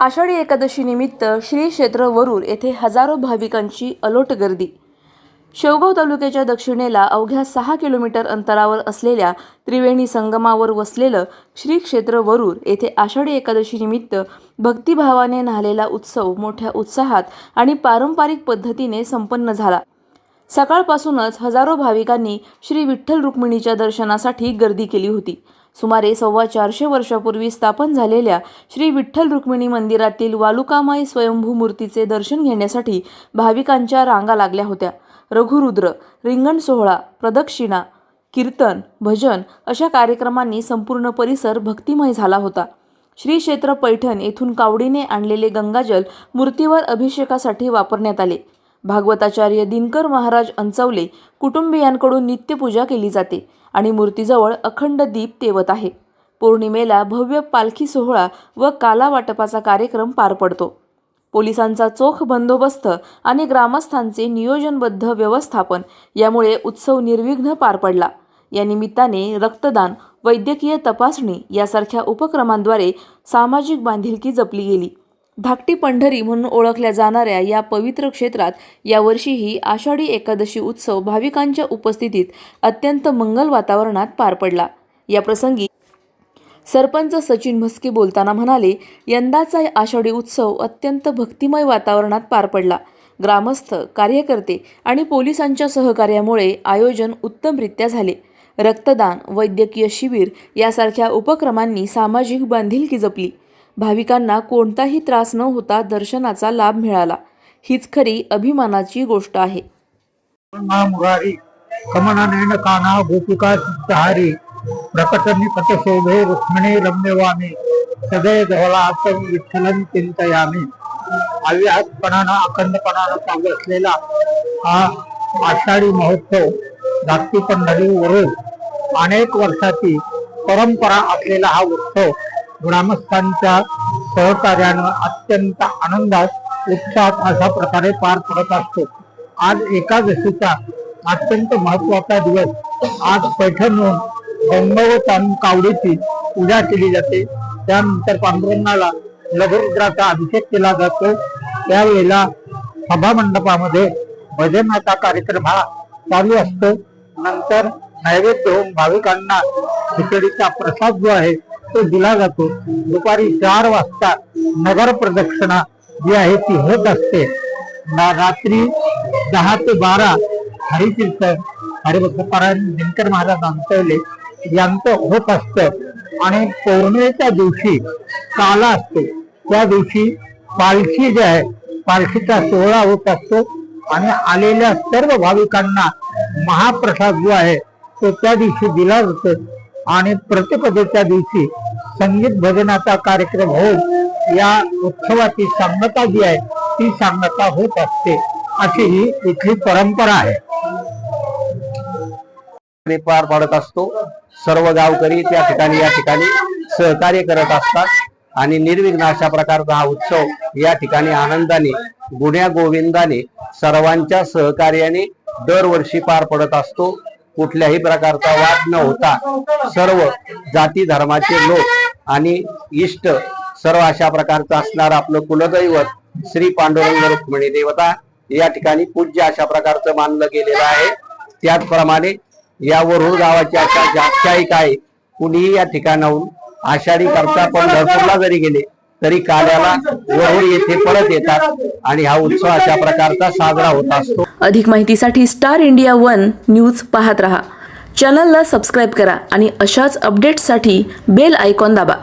आषाढी एकादशीनिमित्त श्री क्षेत्र वरूर येथे हजारो भाविकांची अलोट गर्दी. शेवगाव तालुक्याच्या दक्षिणेला अवघ्या सहा किलोमीटर अंतरावर असलेल्या त्रिवेणी संगमावर वसलेलं श्री क्षेत्र वरूर येथे आषाढी एकादशीनिमित्त भक्तिभावाने न्हालेला उत्सव मोठ्या उत्साहात आणि पारंपरिक पद्धतीने संपन्न झाला. सकाळपासूनच हजारो भाविकांनी श्री विठ्ठल रुक्मिणीच्या दर्शनासाठी गर्दी केली होती. सुमारे सव्वा चारशे वर्षापूर्वी स्थापन झालेल्या श्री विठ्ठल रुक्मिणी मंदिरातील वालुकामाई स्वयंभू मूर्तीचे दर्शन घेण्यासाठी भाविकांच्या रांगा लागल्या होत्या. रघुरुद्र रिंगण सोहळा प्रदक्षिणा कीर्तन भजन अशा कार्यक्रमांनी संपूर्ण परिसर भक्तिमय झाला होता. श्री क्षेत्र पैठण येथून कावडीने आणलेले गंगाजल मूर्तीवर अभिषेकासाठी वापरण्यात आले. भागवताचार्य दिनकर महाराज अंचवले कुटुंबियांकडून नित्यपूजा केली जाते आणि मूर्तीजवळ अखंड दीप तेवत आहे. पौर्णिमेला भव्य पालखी सोहळा व काला वाटपाचा कार्यक्रम पार पडतो. पोलिसांचा चोख बंदोबस्त आणि ग्रामस्थांचे नियोजनबद्ध व्यवस्थापन यामुळे उत्सव निर्विघ्न पार पडला. या निमित्ताने रक्तदान वैद्यकीय तपासणी यासारख्या उपक्रमांद्वारे सामाजिक बांधिलकी जपली गेली. धाकटी पंढरी म्हणून ओळखल्या जाणाऱ्या या पवित्र क्षेत्रात यावर्षीही आषाढी एकादशी उत्सव भाविकांच्या उपस्थितीत अत्यंत मंगल वातावरणात पार पडला. या प्रसंगी सरपंच सचिन म्हस्के बोलताना म्हणाले यंदाचा आषाढी उत्सव अत्यंत भक्तिमय वातावरणात पार पडला. ग्रामस्थ कार्यकर्ते आणि पोलिसांच्या सहकार्यामुळे आयोजन उत्तमरित्या झाले. रक्तदान वैद्यकीय शिबिर यासारख्या उपक्रमांनी सामाजिक बांधिलकी जपली. भाविकांना कोणताही त्रास न होता दर्शनाचा लाभ मिळाला. हीच खरी अभिमानाची गोष्ट आहे. मा मुरारी कमननयन काना गोपिका चित्तहारी प्रकटनी पटशोभे रुक्मिणी रम्यवामी सदैव धवलाचं विठ्ठलन चिंतयामी. अव्याहतपणानं अखंडपणानं चालू असलेला हा आषाढी महोत्सव धाकटी पंढरी वरून अनेक वर्षाची परंपरा असलेला हा उत्सव ग्रामस्थांच्या सहकार्यानं अत्यंत आनंदात उत्साहात अशा प्रकारे पार पडत असतो. आज एकादशीचा अत्यंत महत्त्वाचा दिवस. आज पैठण होऊन गंगवतान कावडीची पूजा केली जाते. त्यानंतर पांडुरंगाला लघुरुद्राचा अभिषेक केला जातो. त्यावेळेला सभा मंडपामध्ये भजनाचा कार्यक्रम हा चालू असतो. नंतर नैवेद्य होऊन भाविकांना खिचडीचा प्रसाद जो आहे तो दिला जातो. दुपारी चार वाजता नगर प्रदक्षिणा जी आहे ती होत असते. रात्री दहा ते बारा हरिकीर्तन हरिभक्तपरायण दिनकर महाराज अंतवले यांचं होत असतं. आणि पौर्णिमेच्या दिवशी काला असतो. त्या दिवशी पालखी जे आहे पालखीचा सोहळा होत असतो. आणि आलेल्या सर्व भाविकांना महाप्रसाद जो आहे तो त्या दिवशी दिला जातो. आणि प्रतिपदेच्या दिवशी संगीत भजनाचा कार्यक्रम होऊन या उत्सवाची सांगता जी आहे ती सांगता होत असते. अशी ही इथली परंपरा आहे. पार पाडत असतो. सर्व गावकरी त्या ठिकाणी या ठिकाणी सहकार्य करत असतात. आणि निर्विघ्न अशा प्रकारचा हा उत्सव या ठिकाणी आनंदाने गुण्या गोविंदाने सर्वांच्या सहकार्याने दरवर्षी पार पडत असतो. कुठल्याही प्रकारचा वाद न होता सर्व जाती धर्माचे लोक आणि इष्ट सर्व अशा प्रकारचं असणार आपलं कुलदैवत श्री पांडुरंग रुक्मिणी देवता या ठिकाणी पूज्य अशा प्रकारचं मानलं गेलेलं आहे. त्याचप्रमाणे या वरुळ गावाची अशा आख्यायिका आहे. कुणीही या ठिकाणाहून आषाढी करता पंढरपूरला जरी गेले. तरी काल्याला वरुड येथे परत येतात आणि हा उत्सव अशा प्रकारचा साजरा होत असतो. अधिक माहितीसाठी स्टार इंडिया वन न्यूज पाहत रहा. चॅनलला सबस्क्राईब करा आणि अशाच अपडेट्ससाठी बेल आयकॉन दाबा.